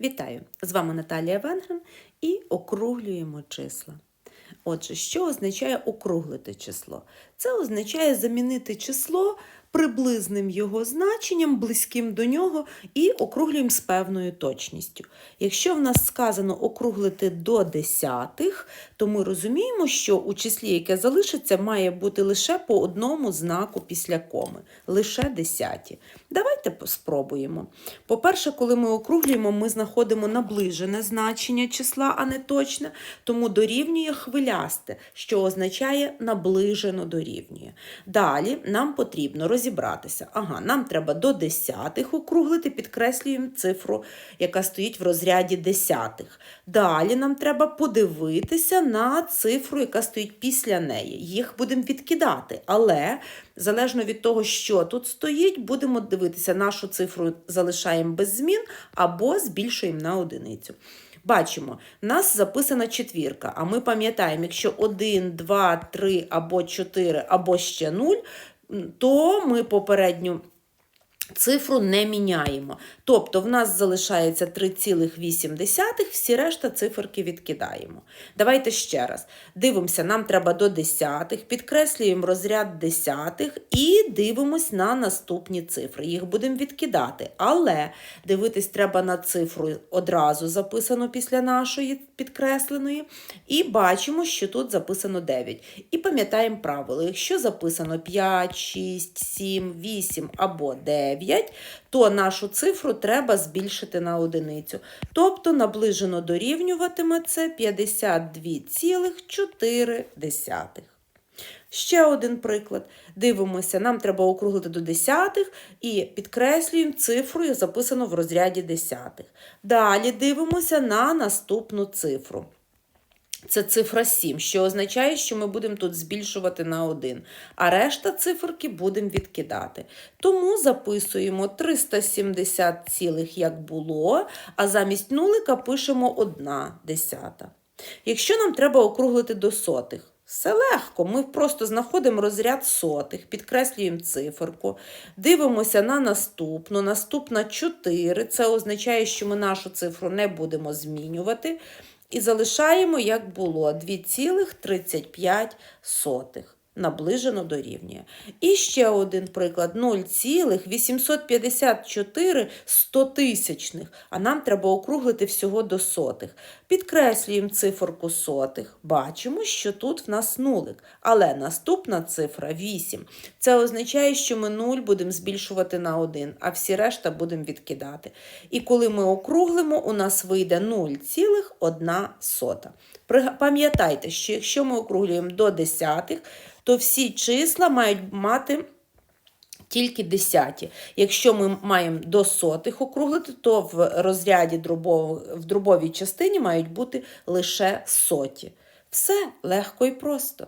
Вітаю! З вами Наталія Венгрен і округлюємо числа. Отже, що означає округлити число? Це означає замінити число приблизним його значенням, близьким до нього, і округлюємо з певною точністю. Якщо в нас сказано округлити до десятих, то ми розуміємо, що у числі, яке залишиться, має бути лише по одному знаку після коми, лише десяті. Давайте спробуємо. По-перше, коли ми округлюємо, ми знаходимо наближене значення числа, а не точне, тому дорівнює хвилясте, що означає наближено дорівнює. Далі нам потрібно розібратися. Ага, нам треба до десятих округлити, підкреслюємо цифру, яка стоїть в розряді десятих. Далі нам треба подивитися на цифру, яка стоїть після неї. Їх будемо відкидати, але залежно від того, що тут стоїть, будемо дивитися, нашу цифру залишаємо без змін або збільшуємо на одиницю. Бачимо, в нас записана четвірка, а ми пам'ятаємо, якщо 1, 2, 3 або 4, або ще 0, то ми попередню цифру не міняємо. Тобто в нас залишається 3,8, всі решта циферки відкидаємо. Давайте ще раз. Дивимося, нам треба до десятих, підкреслюємо розряд десятих і дивимось на наступні цифри. Їх будемо відкидати. Але дивитись треба на цифру одразу записано після нашої підкресленої. І бачимо, що тут записано 9. І пам'ятаємо правило: якщо записано 5, 6, 7, 8 або 9, то нашу цифру треба збільшити на одиницю. Тобто наближено дорівнюватиме це 52,4. Ще один приклад. Дивимося, нам треба округлити до десятих і підкреслюємо цифру, яка записано в розряді десятих. Далі дивимося на наступну цифру. Це цифра 7, що означає, що ми будемо тут збільшувати на 1, а решта циферки будемо відкидати. Тому записуємо 370 цілих, як було, а замість нулика пишемо 1 десята. Якщо нам треба округлити до сотих, все легко, ми просто знаходимо розряд сотих, підкреслюємо циферку, дивимося на наступну, наступна 4, це означає, що ми нашу цифру не будемо змінювати. І залишаємо, як було, 2,35 наближено дорівнює. І ще один приклад: 0,854 стотисячних, а нам треба округлити всього до сотих. Підкреслюємо циферку сотих. Бачимо, що тут в нас нулик, але наступна цифра 8. Це означає, що ми 0 будемо збільшувати на 1, а всі решта будемо відкидати. І коли ми округлимо, у нас вийде 0,1. Пам'ятайте, що якщо ми округлюємо до десятих, то всі числа мають мати тільки десяті. Якщо ми маємо до сотих округлити, то в розряді дробов, в дробовій частині мають бути лише соті. Все легко і просто.